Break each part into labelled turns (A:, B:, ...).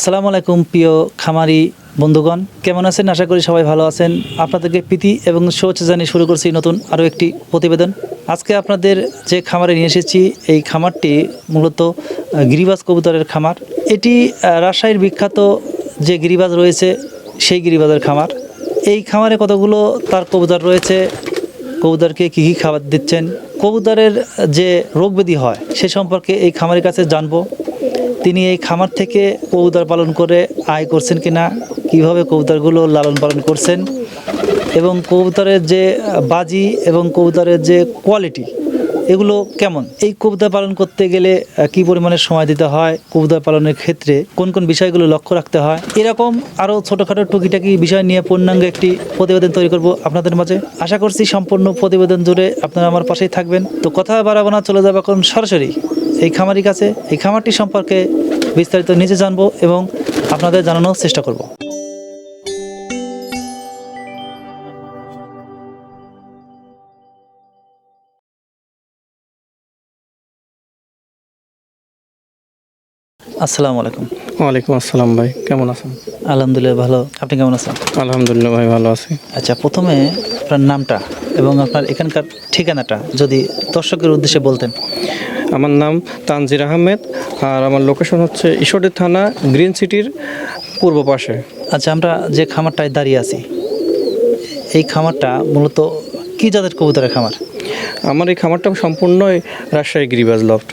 A: আসসালামু আলাইকুম, প্রিয় খামারি বন্ধুগণ। কেমন আছেন? আশা করি সবাই ভালো আছেন। আপনাদেরকে প্রীতি এবং শুভেচ্ছা জানিয়ে শুরু করছি নতুন আরও একটি প্রতিবেদন। আজকে আপনাদের যে খামারে নিয়ে এসেছি, এই খামারটি মূলত গিরিবাজ কবুতরের খামার। এটি রাজশাহীর বিখ্যাত যে গিরিবাজ রয়েছে, সেই গিরিবাজের খামার। এই খামারে কতগুলো তার কবুতর রয়েছে? কবুতরকে কী কী খাবার দিচ্ছেন? কবুতরের যে রোগ হয়, সে সম্পর্কে এই খামারের কাছে জানব। তিনি এই খামার থেকে কবুতর পালন করে আয় করছেন কিনা, কীভাবে কবুতরগুলো লালন পালন করছেন এবং কবুতরের যে বাজি এবং কবুতরের যে কোয়ালিটি এগুলো কেমন? এই কবুতর পালন করতে গেলে কি পরিমাণে সময় দিতে হয় কবুতর পালনের ক্ষেত্রে? কোন কোন বিষয়গুলো লক্ষ্য রাখতে হয়? এরকম আরও ছোটোখাটো টুকিটাকি বিষয় নিয়ে পূর্ণাঙ্গ একটি প্রতিবেদন তৈরি করব আপনাদের মাঝে। আশা করছি সম্পূর্ণ প্রতিবেদন জুড়ে আপনারা আমার পাশেই থাকবেন। তো কথা বাড়াবো না, চলে যাব এখন সরাসরি এই খামারির কাছে এই খামারটি সম্পর্কে বিস্তারিত নিজে জানব এবং আপনাদের জানানোর চেষ্টা করব। আসসালামু আলাইকুম।
B: ওয়ালাইকুম আসসালাম ভাই কেমন আছেন?
A: আলহামদুলিল্লাহ ভালো। আপনি কেমন আছেন?
B: আলহামদুলিল্লাহ ভাই ভালো আছি।
A: আচ্ছা প্রথমে আপনার নামটা এবং আপনার এখানকার ঠিকানাটা যদি দর্শকের উদ্দেশ্যে বলতেন।
B: আমার নাম তানজির আহমেদ আর আমার লোকেশন হচ্ছে ঈশ্বরদী থানা গ্রিন সিটির পূর্ব পাশে।
A: আচ্ছা আমরা যে খামারটায় দাঁড়িয়ে আছি এই খামারটা মূলত কি জাতের কবুতরের খামার?
B: আমার এই খামারটা সম্পূর্ণই রাজশাহী গিরিবাজ লফট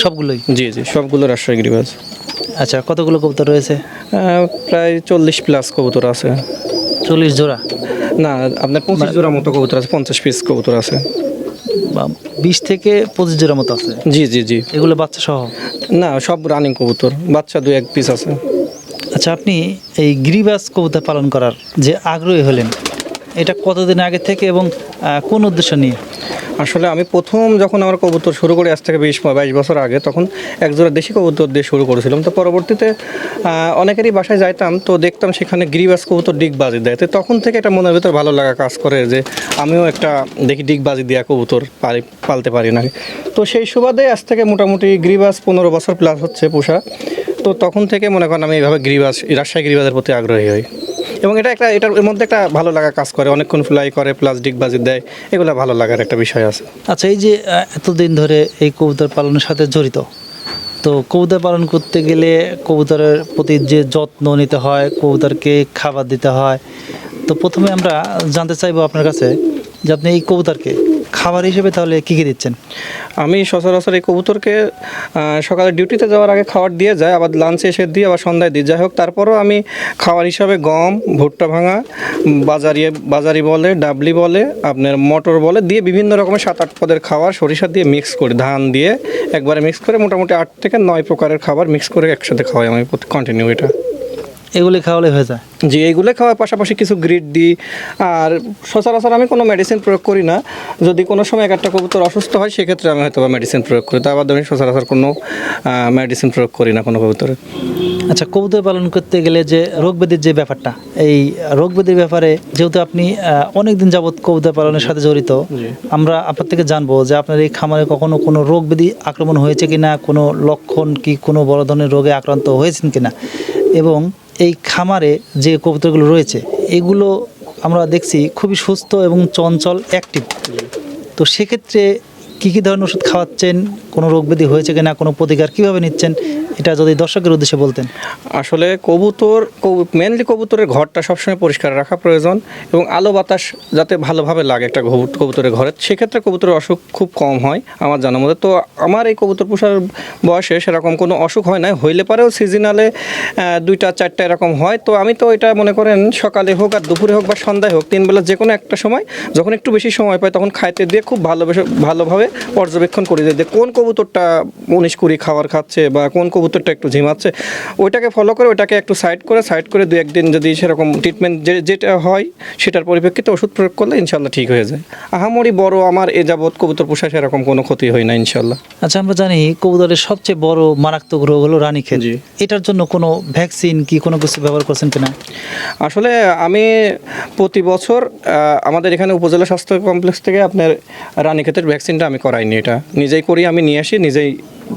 A: সবগুলোই?
B: জি জি সবগুলো রাজশাহী গিরিবাজ।
A: আচ্ছা কতগুলো কবুতর রয়েছে?
B: প্রায় চল্লিশ প্লাস কবুতর আছে।
A: চল্লিশ জোড়া?
B: না আপনার পঁচিশ জোড়া মতো কবুতর আছে পঞ্চাশ পিস কবুতর আছে।
A: বিশ থেকে পঁচিশ জোড়া মতো আছে?
B: জি জি জি।
A: এগুলো বাচ্চা সহ?
B: না সব রানিং কবুতর। বাচ্চা দু এক পিস আছে।
A: আচ্ছা আপনি এই গ্রিবাস কবুতর পালন করার যে আগ্রহী হলেন এটা কতদিন আগে থেকে এবং কোন উদ্দেশ্য নিয়ে?
B: আসলে আমি প্রথম যখন আমার কবুতর শুরু করি, আজ থেকে বিশ বাইশ বছর আগে, তখন একজোড়া দেশি কবুতর দিয়ে শুরু করেছিলাম। তো পরবর্তীতে অনেকেরই বাসায় যাইতাম, তো দেখতাম সেখানে গিরিবাজ কবুতর ডিগবাজি দেয়। তো তখন থেকে একটা মনের ভিতর ভালো লাগা কাজ করে যে, আমিও একটা দেখি ডিগবাজি দেওয়া কবুতর পারি, পালতে পারি না তো সেই সুবাদে আজ থেকে মোটামুটি গিরিবাজ পনেরো বছর প্লাস হচ্ছে পোষা। তো তখন থেকে মনে করেন আমি এইভাবে গিরিবাজ, রাজশাহী গিরিবাজের প্রতি আগ্রহী হই। এবং এটা একটা, এটার মধ্যে একটা ভালো লাগা কাজ করে। অনেকক্ষণ ফ্লাই করে প্লাস্টিক বাজি দেয়, এগুলো ভালো লাগার একটা বিষয় আছে।
A: আচ্ছা এই যে এতদিন ধরে এই কবুতর পালনের সাথে জড়িত, তো কবুতর পালন করতে গেলে কবুতরের প্রতি যে যত্ন নিতে হয়, কবুতরকে খাবার দিতে হয়, তো প্রথমে আমরা জানতে চাইব আপনার কাছে যে আপনি এই কবুতরকে খাবার হিসেবে তাহলে কী কী দিচ্ছেন?
B: আমি সচরাচর এই কবুতরকে সকালে ডিউটিতে যাওয়ার আগে খাবার দিয়ে যায়, আবার লাঞ্চে এসে দিই আবার সন্ধ্যায় দিই। যাই হোক, তারপরও আমি খাবার হিসাবে গম, ভুট্টা ভাঙা, বাজারি বাজারি বলে, ডাবলি বলে, আপনার মটর বলে, দিয়ে বিভিন্ন রকমের সাত আট পদের খাবার সরিষা দিয়ে মিক্স করি। ধান দিয়ে একবারে মিক্স করে মোটামুটি আট থেকে নয় প্রকারের খাবার মিক্স করে একসাথে খাওয়াই আমি কন্টিনিউ এটা।
A: এগুলি খাওয়ালে হয়ে যায়।
B: জি এইগুলো খাওয়ার পাশাপাশি কিছু গ্রিড দিই। আর সচরাচর আমি কোনো মেডিসিন প্রয়োগ করি না। যদি কোনো সময় এক একটা কবুতর অসুস্থ হয় সেক্ষেত্রে আমি হয়তো মেডিসিন প্রয়োগ করি। তার বাদে আমি সচরাচর কোনো মেডিসিন প্রয়োগ করি না কোনো কবুতরে।
A: আচ্ছা কবুতর পালন করতে গেলে যে রোগ ব্যাধির যে ব্যাপারটা এই রোগ ব্যাধির ব্যাপারে যেহেতু আপনি অনেক দিন যাবৎ কবুতর পালনের সাথে জড়িত আমরা আপনার থেকে জানব যে আপনার এই খামারে কখনো কোনো রোগ ব্যাধি আক্রমণ হয়েছে কিনা কোনো লক্ষণ কি কোনো বড় ধরনের রোগে আক্রান্ত হয়েছেন কিনা? এবং এই খামারে যে কবুতরগুলো রয়েছে, এগুলো আমরা দেখছি খুবই সুস্থ এবং চঞ্চল অ্যাক্টিভ তো সেক্ষেত্রে কী কী ধরনের ওষুধ খাওয়াচ্ছেন? কোনো রোগ ব্যাধি হয়েছে কিনা? কোনো প্রতিকার কীভাবে নিচ্ছেন? এটা যদি দর্শকের উদ্দেশ্যে বলতেন।
B: আসলে কবুতর মেনলি কবুতরের ঘরটা সবসময় পরিষ্কার রাখা প্রয়োজন এবং আলো বাতাস যাতে ভালোভাবে লাগে একটা কবু- কবুতরের ঘরে। সেক্ষেত্রে কবুতরের অসুখ খুব কম হয় আমার জানার মধ্যে তো আমার এই কবুতর পোষার বয়সে সেরকম কোনো অসুখ হয় না হইলে পারেও সিজনালে দুইটা, চারটা এরকম হয়। তো আমি তো এটা মনে করেন সকালে হোক আর দুপুরে হোক বা সন্ধ্যায় হোক, তিনবেলা যে কোনো একটা সময় যখন একটু বেশি সময় পাই তখন খাইতে দিয়ে খুব ভালোবেসে, ভালোভাবে পর্যবেক্ষণ করে যে কোন কবুতরটা উনিশ কুড়ি খাবার খাচ্ছে বা কোন কবুতরটা একটু ঝিমাচ্ছে ওইটাকে ফলো করে ওইটাকে একটু সাইড করে সাইড করে দু একদিন যদি সেরকম ট্রিটমেন্ট যে যেটা হয় সেটার পরিপ্রেক্ষিতে ওষুধ প্রয়োগ করলে ইনশাল্লাহ ঠিক হয়ে যায়। আহামরি বড় আমার এ যাবৎ কবুতর পোষা সেরকম কোনো ক্ষতি হয় না ইনশাল্লাহ।
A: আচ্ছা আমরা জানি কবুতরের সবচেয়ে বড় মারাত্মক রোগ হলো রানীক্ষেত
B: জি।
A: এটার জন্য কোনো ভ্যাকসিন কি কোনো কিছু ব্যবহার করছেন কিনা?
B: আসলে আমি প্রতি বছর আমাদের এখানে উপজেলা স্বাস্থ্য কমপ্লেক্স থেকে আপনার রানীক্ষেতের ভ্যাকসিনটা আমি করাইনি এটা। নিজেই করি আমি নিয়ে আসি নিজেই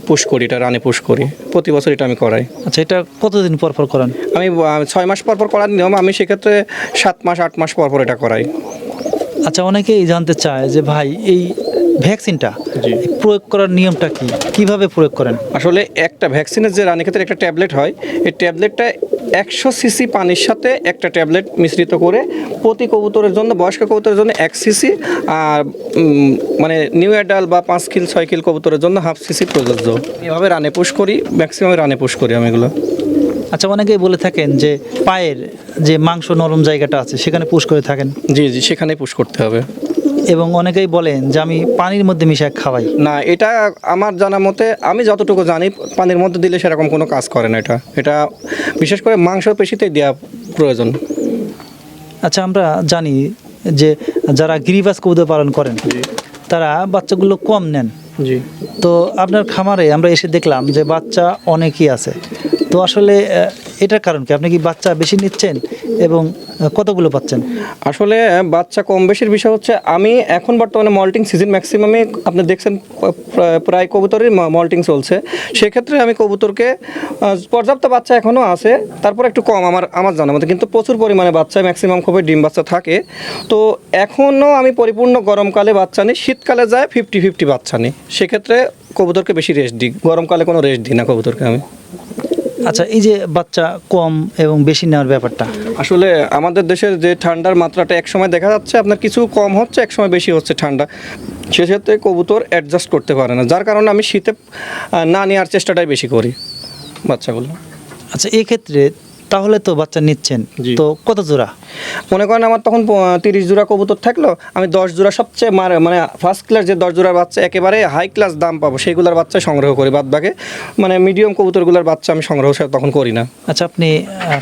B: পুশ করি এটা রানে পুশ করি। প্রতি বছর এটা আমি করাই।
A: আচ্ছা এটা কতদিন পর পর করান?
B: আমি ছয় মাস পর পর করার নিয়ম আমি সেক্ষেত্রে সাত মাস আট মাস পর পর এটা করাই।
A: আচ্ছা অনেকেই জানতে চায় যে ভাই এই ভ্যাকসিনটা প্রয়োগ করার নিয়মটা কি? কীভাবে প্রয়োগ করেন?
B: আসলে একটা ভ্যাকসিনের যে রানী ক্ষেত্রে একটা ট্যাবলেট হয় এই ট্যাবলেটটা একশো সিসি পানির সাথে একটা ট্যাবলেট মিশ্রিত করে প্রতি কবুতরের জন্য বয়স্ক কবুতরের জন্য এক সিসি আর মানে নিউ অ্যাডাল বা পাঁচ কিল ছয় কিল কবুতরের জন্য হাফ সিসি প্রযোজ্য। এভাবে রানে পুশ করি ম্যাক্সিমাম রানে পুশ করি আমি এগুলো।
A: আচ্ছা অনেকেই বলে থাকেন যে পায়ের যে মাংস নরম জায়গাটা আছে সেখানে পুশ করে থাকেন।
B: জি জি সেখানেই পুশ করতে হবে।
A: এবং অনেকেই বলেন যে আমি পানির মধ্যে মিশিয়ে খাওয়াই।
B: না এটা আমার জানা মতে আমি যতটুকু জানি পানির মধ্যে দিলে সেরকম কোনো কাজ করে না এটা। এটা বিশেষ করে মাংস পেশিতেই দেওয়া প্রয়োজন।
A: আচ্ছা আমরা জানি যে যারা গিরিবাস কবুতর পালন করেন তারা বাচ্চাগুলো কম নেন।
B: জি।
A: তো আপনার খামারে আমরা এসে দেখলাম যে বাচ্চা অনেকই আছে। তো আসলে এটার কারণ কি? আপনি কি বাচ্চা বেশি নিচ্ছেন এবং কতগুলো পাচ্ছেন?
B: আসলে বাচ্চা কম বেশির বিষয় হচ্ছে, আমি এখন বর্তমানে মল্টিং সিজন ম্যাক্সিমামে আপনি দেখছেন প্রা- প্রায় কবুতরের মল্টিং চলছে। সেক্ষেত্রে আমি কবুতরকে পর্যাপ্ত বাচ্চা এখনও আছে, তারপর একটু কম আমার আমার জানা মতো। কিন্তু প্রচুর পরিমাণে বাচ্চা, ম্যাক্সিমাম খুবই ডিম বাচ্চা থাকে। তো এখনও আমি পরিপূর্ণ গরমকালে বাচ্চা নিই, শীতকালে যায় ফিফটি ফিফটি বাচ্চা নিই। সেক্ষেত্রে কবুতরকে বেশি রেস্ট দিই। গরমকালে কোনো রেস্ট দিই না কবুতরকে আমি।
A: আচ্ছা এই যে বাচ্চা কম এবং বেশি নেওয়ার ব্যাপারটা।
B: আসলে আমাদের দেশের যে ঠান্ডার মাত্রাটা একসময় দেখা যাচ্ছে আপনার কিছু কম হচ্ছে একসময় বেশি হচ্ছে ঠান্ডা। সেক্ষেত্রে কবুতর অ্যাডজাস্ট করতে পারে না যার কারণে আমি শীতে না নেওয়ার চেষ্টাটাই বেশি করি বাচ্চাগুলো।
A: আচ্ছা এক্ষেত্রে ক্ষেত্রে তাহলে তো বাচ্চা নিচ্ছেন। তো কত জোড়া?
B: মনে করেন আমার তখন তিরিশ জোড়া কবুতর থাকল আমি দশ জোড়া সবচেয়ে মার মানে ফার্স্ট ক্লাস যে দশ জোড়ার বাচ্চা একেবারে হাই ক্লাস দাম পাবো সেইগুলোর বাচ্চা সংগ্রহ করি বাদ বাকি। মানে মিডিয়াম কবুতরগুলোর বাচ্চা আমি সংগ্রহ তখন করি না।
A: আচ্ছা আপনি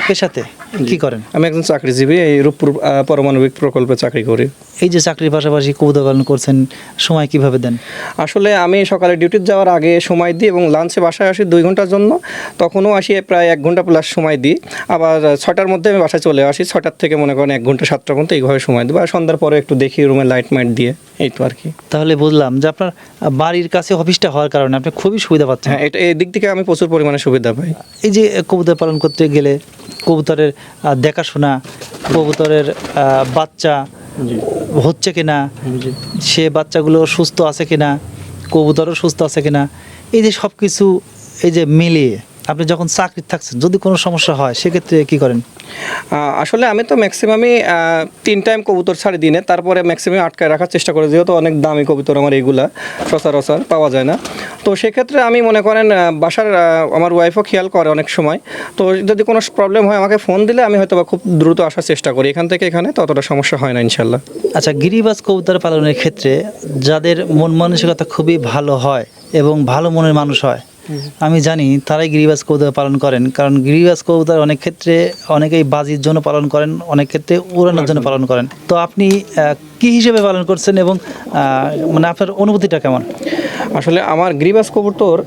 A: পেশাতে কি করেন?
B: আমি একজন চাকরিজীবী এই রূপপুর পারমাণবিক প্রকল্পে চাকরি করি।
A: এই যে চাকরির পাশাপাশি কবুতর পালন করছেন সময় কীভাবে দেন?
B: আসলে আমি সকালে ডিউটিতে যাওয়ার আগে সময় দিই এবং লাঞ্চে বাসায় আসি দুই ঘণ্টার জন্য। তখনও আসি প্রায় এক ঘণ্টা প্লাস সময় দিই। আবার ছটার মধ্যে আমি বাসায় চলে আসি ছটার থেকে মনে করেন এক ঘণ্টা সাতটা পর্যন্ত এইভাবে সময় দিই আর সন্ধ্যার পরে একটু দেখি রুমে লাইট মাইট দিয়ে এই তো আর কি।
A: তাহলে বুঝলাম যে আপনার বাড়ির কাছে অফিসটা হওয়ার কারণে আপনি খুবই সুবিধা পাচ্ছেন।
B: হ্যাঁ এটা এই দিক থেকে আমি প্রচুর পরিমাণে সুবিধা পাই।
A: এই যে কবুতর পালন করতে গেলে কবুতরের দেখাশোনা কবুতরের বাচ্চা হচ্ছে কিনা? সে বাচ্চাগুলো সুস্থ আছে কিনা? কবুতরও সুস্থ আছে কিনা? এই যে সব কিছু এই যে মিলিয়ে আপনি যখন চাকরি থাকছেন যদি কোনো সমস্যা হয় সেক্ষেত্রে কি করেন?
B: আসলে আমি তো ম্যাক্সিমামই তিন টাইম কবুতর ছাড়ি দিনে তারপরে ম্যাক্সিমাম আটকায় রাখার চেষ্টা করি যেহেতু অনেক দামি কবুতর আমার এইগুলা সচরাচর পাওয়া যায় না। তো সেক্ষেত্রে আমি মনে করেন বাসার আমার ওয়াইফও খেয়াল করে অনেক সময়। তো যদি কোনো প্রবলেম হয় আমাকে ফোন দিলে আমি হয়তো বা খুব দ্রুত আসার চেষ্টা করি। এখান থেকে এখানে ততটা সমস্যা হয় না ইনশাল্লাহ
A: আচ্ছা গিরিবাজ কবুতর পালনের ক্ষেত্রে যাদের মন মানসিকতা খুবই ভালো হয় এবং ভালো মনের মানুষ হয় আমি জানি তারাই গিরিবাস কবুতর পালন করেন, কারণ গিরিবাস কবুতর অনেক ক্ষেত্রে অনেকেই বাজির জন্য পালন করেন, অনেক ক্ষেত্রে উড়ানোর জন্য পালন করেন। তো আপনি কি হিসেবে পালন করছেন এবং মানে আপনার অনুভূতিটা কেমন?
B: আসলে আমার গ্রিবাস কবুতর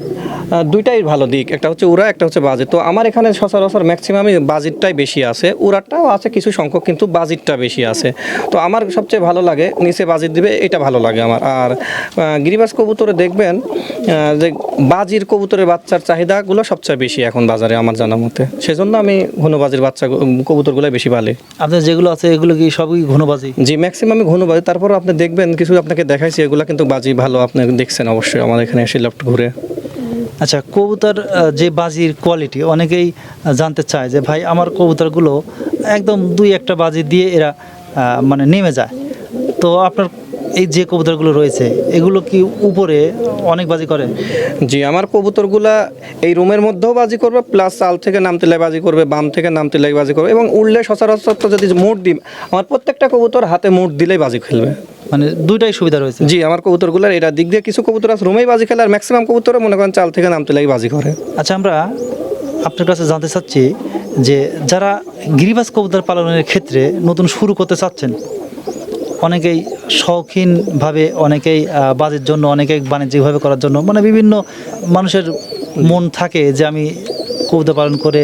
B: দুইটাই ভালো দিক। একটা হচ্ছে উড়া একটা হচ্ছে বাজিত। তো আমার এখানে সচরাচর ম্যাক্সিমামই বাজিটটাই বেশি আছে। উড়াটাও আছে কিছু সংখ্যক কিন্তু বাজিটটা বেশি আছে। তো আমার সবচেয়ে ভালো লাগে নিচে বাজিট দিবে এটা ভালো লাগে আমার। আর গিরিবাস কবুতরে দেখবেন যে বাজির কবুতরের বাচ্চার চাহিদাগুলো সবচেয়ে বেশি এখন বাজারে আমার জানা মতে। সেজন্য আমি ঘনবাজির বাচ্চা কবুতরগুলো বেশি ভালো
A: আপনার যেগুলো আছে এগুলো কি সবই ঘনবাজি?
B: জি ম্যাক্সিমামই ঘনবাজি। তারপর আপনি দেখবেন কিছু আপনাকে দেখাইছি এগুলো কিন্তু বাজি ভালো আপনি দেখছেন অবশ্যই। আমাদের এখানে এসে লেফট ঘুরে।
A: আচ্ছা কবুতর যে বাজির কোয়ালিটি অনেকেই জানতে চায় যে ভাই আমার কবুতরগুলো একদম দুই একটা বাজি দিয়ে এরা মানে নেমে যায়। তো আপনার এই যে কবুতরগুলো রয়েছে এগুলো কি উপরে অনেক বাজি করে?
B: জি আমার কবুতরগুলা এই রুমের মধ্যেও বাজি করবে প্লাস চাল থেকে নামতে লাই বাজি করবে বাম থেকে নামতে লাই বাজি করবে এবং উড়লে সচরাচর তো যদি মুড দিই আমার প্রত্যেকটা কবুতর হাতে মুড দিলেই বাজি খেলবে।
A: মানে দুইটাই সুবিধা রয়েছে।
B: জি আমার কবুতরগুলার এটা দিক দিয়ে কিছু কবুতর আছে রুমেই বাজি খেলে আর ম্যাক্সিমাম কবুতর মনে করেন চাল থেকে নামতে লাগে বাজি করে।
A: আচ্ছা আমরা আপনার কাছে জানতে চাচ্ছি যে যারা গিরিবাজ কবুতর পালনের ক্ষেত্রে নতুন শুরু করতে চাচ্ছেন অনেকেই শৌখিনভাবে অনেকেই বাজের জন্য অনেকেই বাণিজ্যিকভাবে করার জন্য মানে বিভিন্ন মানুষের মন থাকে যে আমি কবুতর পালন করে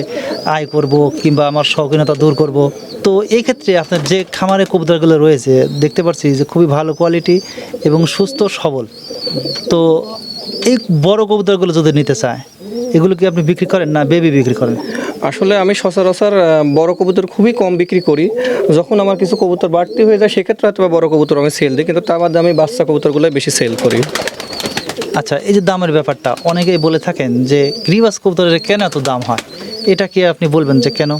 A: আয় করব কিংবা আমার শৌখিনতা দূর করব। তো এই ক্ষেত্রে আপনার যে খামারে কবুতরগুলো রয়েছে, দেখতে পাচ্ছি যে খুবই ভালো কোয়ালিটি এবং সুস্থ সবল। তো এই বড় কবুতরগুলো যদি নিতে চায়, এগুলো কি আপনি বিক্রি করেন না বেবি বিক্রি করেন?
B: আসলে আমি সচরাচর বড় কবুতর খুবই কম বিক্রি করি। যখন আমার কিছু কবুতর বাড়তি হয়ে যায়, সেক্ষেত্রে হয়তো বড় কবুতর আমি সেল দিই, কিন্তু তার বাদে আমি বাচ্চা কবুতরগুলো বেশি সেল করি।
A: আচ্ছা এই যে দামের ব্যাপারটা, অনেকেই বলে থাকেন যে গ্রিবাস কবুতরের কেন এত দাম হয়? এটা কি আপনি বলবেন যে কেন?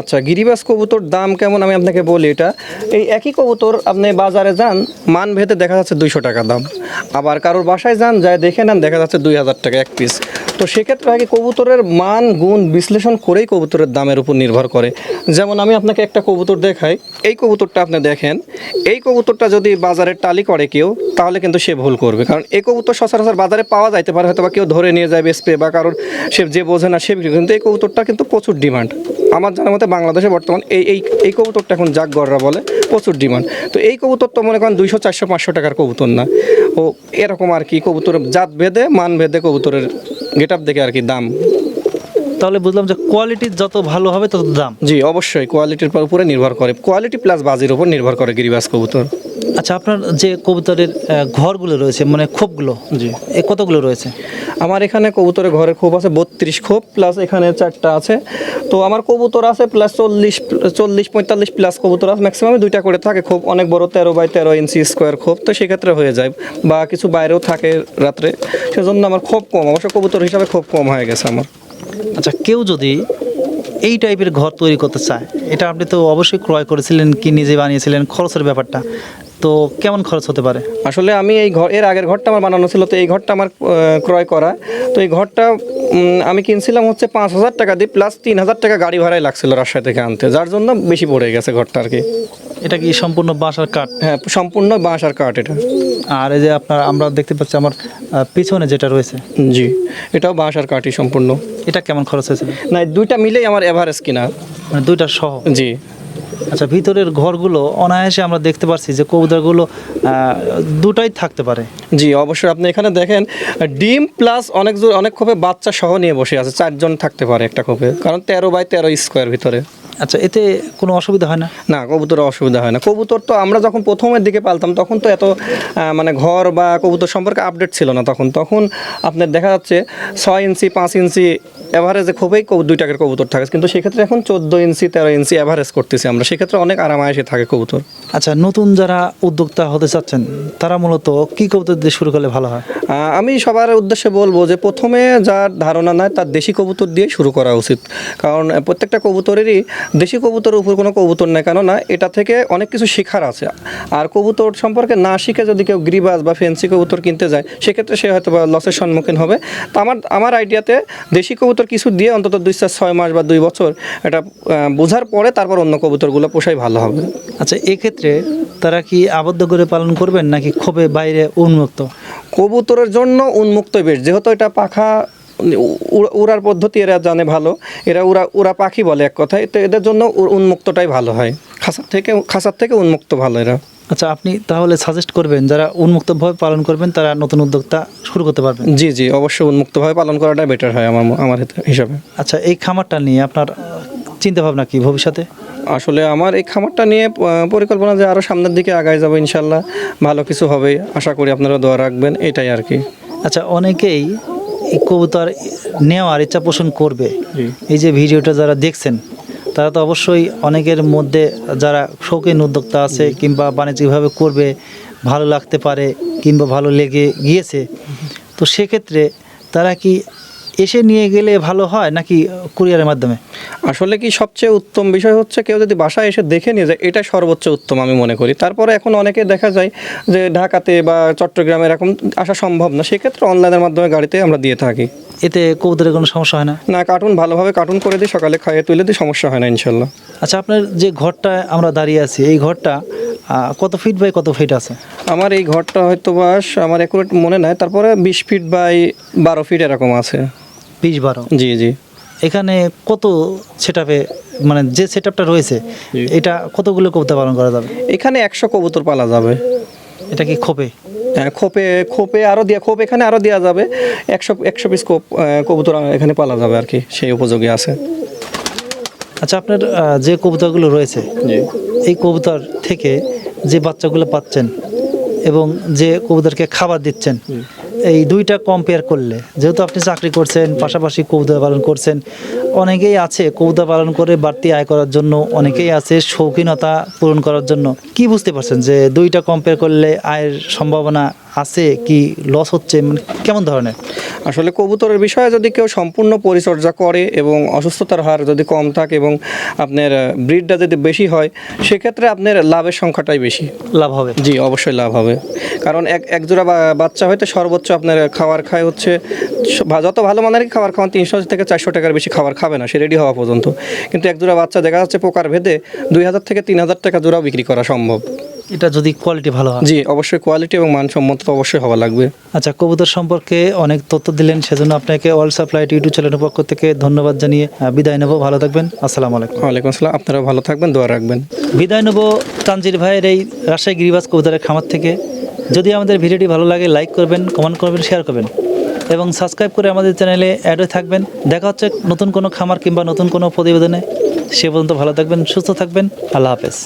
B: আচ্ছা গিরিবাস কবুতর দাম কেমন আমি আপনাকে বলি এটা? এই একই কবুতর আপনি বাজারে যান মান ভেদে দেখা যাচ্ছে দুইশো টাকা দাম। আবার কারোর বাসায় যান, যায় দেখে নেন, দেখা যাচ্ছে দুই হাজার টাকা এক পিস তো সেক্ষেত্রে আগে কবুতরের মান, গুণ বিশ্লেষণ করেই কবুতরের দামের উপর নির্ভর করে। যেমন আমি আপনাকে একটা কবুতর দেখাই। এই কবুতরটা আপনি দেখেন। এই কবুতরটা যদি বাজারে টালি করে কেউ, তাহলে কিন্তু সে ভুল করবে। কারণ এই কবুতর সচরাচর বাজারে পাওয়া যাইতে পারে হয়তো বা কেউ ধরে নিয়ে যায় বেসপে বা কারোর সে যে বোঝে না সে কিন্তু এই কবুতরটা কিন্তু প্রচুর ডিমান্ড আমার জানার মতে বাংলাদেশে বর্তমান এই এই এই কবুতরটা এখন জাগগররা বলে, প্রচুর ডিমান্ড তো এই কবুতর তো মনে করেন দুইশো, চারশো, পাঁচশো টাকার কবুতর না। ও এরকম আর কি কবুতর জাত ভেদে, মান ভেদে কবুতরের গেট আপ দেখে আর কি দাম।
A: তাহলে বুঝলাম যে কোয়ালিটি যত ভালো হবে তত দাম।
B: জি অবশ্যই কোয়ালিটির উপরে নির্ভর করে। কোয়ালিটি প্লাস বাজির উপর নির্ভর করে গিরিবাস কবুতর।
A: আচ্ছা আপনার যে কবুতরের ঘরগুলো রয়েছে মানে খোপগুলো
B: জি।
A: এ কতগুলো রয়েছে?
B: আমার এখানে কবুতরের ঘরের খোপ আছে বত্রিশ খোপ প্লাস এখানে চারটা আছে। তো আমার কবুতর আছে প্লাস চল্লিশ চল্লিশ, পঁয়তাল্লিশ প্লাস কবুতর আছে ম্যাক্সিমাম দুইটা করে থাকে খোপ, অনেক বড় তেরো বাই তেরো ইঞ্চি স্কোয়ার খোপ। তো সেক্ষেত্রে হয়ে যায়, বা কিছু বাইরেও থাকে রাত্রে। সেজন্য আমার খোপ কম, অবশ্য কবুতর হিসাবে খুব কম হয়ে গেছে আমার।
A: আচ্ছা কেউ যদি এই টাইপের ঘর তৈরি করতে চায়, এটা আপনি তো অবশ্যই ক্রয় করেছিলেন, কি নিজে বানিয়েছিলেন, খরচের ব্যাপারটা। তো কেমন খরচ হতে পারে?
B: আসলে আমি এই ঘর এর আগের ঘরটা আমার বানানো ছিল তো এই ঘরটা আমার ক্রয় করা। তো এই ঘরটা আমি কিনছিলাম হচ্ছে পাঁচ হাজার টাকা দিয়ে প্লাস তিন হাজার টাকা গাড়ি ভাড়াই লাগছিল রাজশাহী থেকে আনতে। যার জন্য বেশি পড়ে গেছে ঘরটা আর কি।
A: এটা কি সম্পূর্ণ বাঁশের কাঠ?
B: হ্যাঁ সম্পূর্ণ বাঁশ আর কাঠ এটা।
A: আর এই যে আপনার আমরা দেখতে পাচ্ছি আমার পিছনে যেটা রয়েছে।
B: জি এটাও বাঁশ আর কাঠই সম্পূর্ণ।
A: এটা কেমন খরচ হয়েছে?
B: না দুইটা মিলেই আমার এভারেজ কিনা।
A: মানে দুইটা সহ?
B: জি।
A: আচ্ছা ভিতরের ঘরগুলো অনায়াসে আমরা দেখতে পাচ্ছি যে কবুতরগুলো দুটাই থাকতে পারে।
B: জি অবশ্যই আপনি এখানে দেখেন ডিম প্লাস অনেক জোর অনেক খোপে বাচ্চা সহ নিয়ে বসে আছে চারজন থাকতে পারে একটা খোপে কারণ তেরো বাই তেরো স্কোয়ার ভিতরে।
A: আচ্ছা এতে কোনো অসুবিধা হয় না?
B: না কবুতরের অসুবিধা হয় না। কবুতর তো আমরা যখন প্রথমের দিকে পালতাম তখন তো এত মানে ঘর বা কবুতর সম্পর্কে আপডেট ছিল না তখন। তখন আপনার দেখা যাচ্ছে ছয় ইঞ্চি পাঁচ ইঞ্চি অ্যাভারেজে খুবই কবু- দুই টাকার কবুতর থাকে। কিন্তু সেক্ষেত্রে এখন চোদ্দ ইঞ্চি তেরো ইঞ্চি অ্যাভারেজ করতেছি আমরা। সেক্ষেত্রে অনেক আরামায়েসে থাকে কবুতর।
A: আচ্ছা নতুন যারা উদ্যোক্তা হতে চাচ্ছেন তারা মূলত কি কবুতর দিয়ে শুরু করলে ভালো হয়?
B: আমি সবার উদ্দেশ্যে বলব যে প্রথমে যার ধারণা নাই তার দেশি কবুতর দিয়ে শুরু করা উচিত। কারণ প্রত্যেকটা কবুতরেরই দেশি কবুতরের উপর কোনো কবুতর নেই। কেননা এটা থেকে অনেক কিছু শেখার আছে। আর কবুতর সম্পর্কে না শিখে যদি কেউ গ্রিবাস বা ফেন্সি কবুতর কিনতে যায় সেক্ষেত্রে সে হয়তো বা লসের সম্মুখীন হবে। তো আমার আমার আইডিয়াতে দেশি কবুতর কিছু দিয়ে অন্তত দুই চার ছয় মাস বা দুই বছর এটা বোঝার পরে তারপর অন্য কবুতরগুলো পোষাই ভালো হবে।
A: আচ্ছা এক্ষেত্রে তারা কি আবদ্ধ করে পালন করবেন নাকি ক্ষোভে বাইরে উন্মুক্ত?
B: কবুতরের জন্য উন্মুক্ত বেশ যেহেতু এটা পাখা উড়ার পদ্ধতি এরা জানে ভালো। এরা উড়া উড়া পাখি বলে এক কথায় তো এদের জন্য উন্মুক্তটাই ভালো হয়। খাসার থেকে খাসার থেকে উন্মুক্ত ভালো এরা।
A: আচ্ছা আপনি তাহলে সাজেস্ট করবেন যারা উন্মুক্তভাবে পালন করবেন তারা নতুন উদ্যোক্তা শুরু করতে পারবেন?
B: জি জি অবশ্যই উন্মুক্তভাবে পালন করাটাই বেটার হয় আমার আমার হিসাবে।
A: আচ্ছা এই খামারটা নিয়ে আপনার চিন্তা ভাবনা কি ভবিষ্যতে?
B: আসলে আমার এই খামারটা নিয়ে পরিকল্পনা যে আরও সামনের দিকে আগায় যাব ইনশাল্লাহ ভালো কিছু হবে আশা করি আপনারা দোয়া রাখবেন এটাই আর কি।
A: আচ্ছা অনেকেই এই কবুতর নেওয়ার ইচ্ছা পোষণ করবে। এই যে ভিডিওটা যারা দেখছেন তারা তো অবশ্যই অনেকের মধ্যে যারা শৌখিন উদ্যোক্তা আছে কিংবা বাণিজ্যিকভাবে করবে, ভালো লাগতে পারে কিংবা ভালো লেগে গিয়েছে। তো সেক্ষেত্রে তারা কি এসে নিয়ে গেলে ভালো হয় নাকি কুরিয়ারের মাধ্যমে?
B: আসলে কি সবচেয়ে উত্তম বিষয় হচ্ছে কেউ যদি বাসায় এসে দেখে নিয়ে যায় এটা সর্বোচ্চ উত্তম আমি মনে করি। তারপরে এখন অনেকে দেখা যায় যে ঢাকাতে বা চট্টগ্রামে এরকম আসা সম্ভব না সেক্ষেত্রে অনলাইনের মাধ্যমে গাড়িতে আমরা দিয়ে থাকি।
A: এতে কবুতরের কোনো সমস্যা হয় না?
B: না কার্টুন ভালোভাবে কার্টুন করে দিই সকালে খাইয়ে তুলে দিই সমস্যা হয় না ইনশাল্লাহ।
A: আচ্ছা আপনার যে ঘরটা আমরা দাঁড়িয়ে আছি এই ঘরটা কত ফিট বাই কত ফিট আছে?
B: আমার এই ঘরটা হয়তো বাস আমার একুরেট মনে নাই তারপরে বিশ ফিট বাই বারো ফিট এরকম আছে।
A: বিশ বারো।
B: জি জি।
A: এখানে কত সেটআপে মানে যে সেটআপটা রয়েছে এটা কতগুলো কবিতা পালন করা যাবে?
B: এখানে একশো কবুতর পালা যাবে।
A: এটা কি খোপে?
B: হ্যাঁ, খোপে খোপে আরও দেওয়া খোপ এখানে আরও দেওয়া যাবে। একশো একশো পিস কোপ কবুতর এখানে পালা যাবে আর কি সেই উপযোগী আছে।
A: আচ্ছা আপনার যে কবুতরগুলো রয়েছে এই কবুতর থেকে যে বাচ্চাগুলো পাচ্ছেন এবং যে কবুতরকে খাবার দিচ্ছেন এই দুইটা কম্পেয়ার করলে যেহেতু আপনি চাকরি করছেন পাশাপাশি কবুতর পালন করছেন অনেকেই আছে কবুতর পালন করে বাড়তি আয় করার জন্য অনেকেই আছে শৌখিনতা পূরণ করার জন্য। কি বুঝতে পারছেন যে দুইটা কম্পেয়ার করলে আয়ের সম্ভাবনা আছে কি লস হচ্ছে? মানে কেমন ধরনের?
B: আসলে কবুতরের বিষয়ে যদি কেউ সম্পূর্ণ পরিচর্যা করে এবং অসুস্থতার হার যদি কম থাকে এবং আপনার ব্রিডটা যদি বেশি হয় সেক্ষেত্রে আপনার লাভের সংখ্যাটাই বেশি।
A: লাভ হবে।
B: জি অবশ্যই লাভ হবে। কারণ এক এক জোড়া বা- বাচ্চা হয়তো সর্বোচ্চ আপনার খাবার খায় হচ্ছে যত ভালো মানের খাবার খাওয়ান তিনশো থেকে চারশো টাকার বেশি খাবার খাবে না, সে রেডি হওয়া পর্যন্ত। কিন্তু এক জোড়া বাচ্চা দেখা যাচ্ছে পোকার ভেদে দুই হাজার থেকে তিন হাজার টাকা জোড়াও বিক্রি করা সম্ভব।
A: এটা যদি কোয়ালিটি ভালো হয়?
B: জি অবশ্যই কোয়ালিটি এবং মানসম্মত তো অবশ্যই হওয়া লাগবে।
A: আচ্ছা কবুতর সম্পর্কে অনেক তথ্য দিলেন সেজন্য আপনাকে অল সাপ্লাই ইউটিউব চ্যানেলের পক্ষ থেকে ধন্যবাদ জানিয়ে বিদায় নেব। ভালো থাকবেন। আসসালামু আলাইকুম।
B: ওয়ালাইকুম আসসালাম। আপনারা ভালো থাকবেন দোয়া রাখবেন।
A: বিদায় নেব তানজির ভাইয়ের এই রাজশাহী গিরিবাজ কবুতরের খামার থেকে। যদি আমাদের ভিডিওটি ভালো লাগে লাইক করবেন কমেন্ট করবেন শেয়ার করবেন। এবং সাবস্ক্রাইব করে আমাদের চ্যানেলে অ্যাড হয়ে থাকবেন। দেখা হচ্ছে নতুন কোনো খামার কিংবা নতুন কোনো প্রতিবেদনে। সে পর্যন্ত ভালো থাকবেন সুস্থ থাকবেন। আল্লাহ হাফেজ।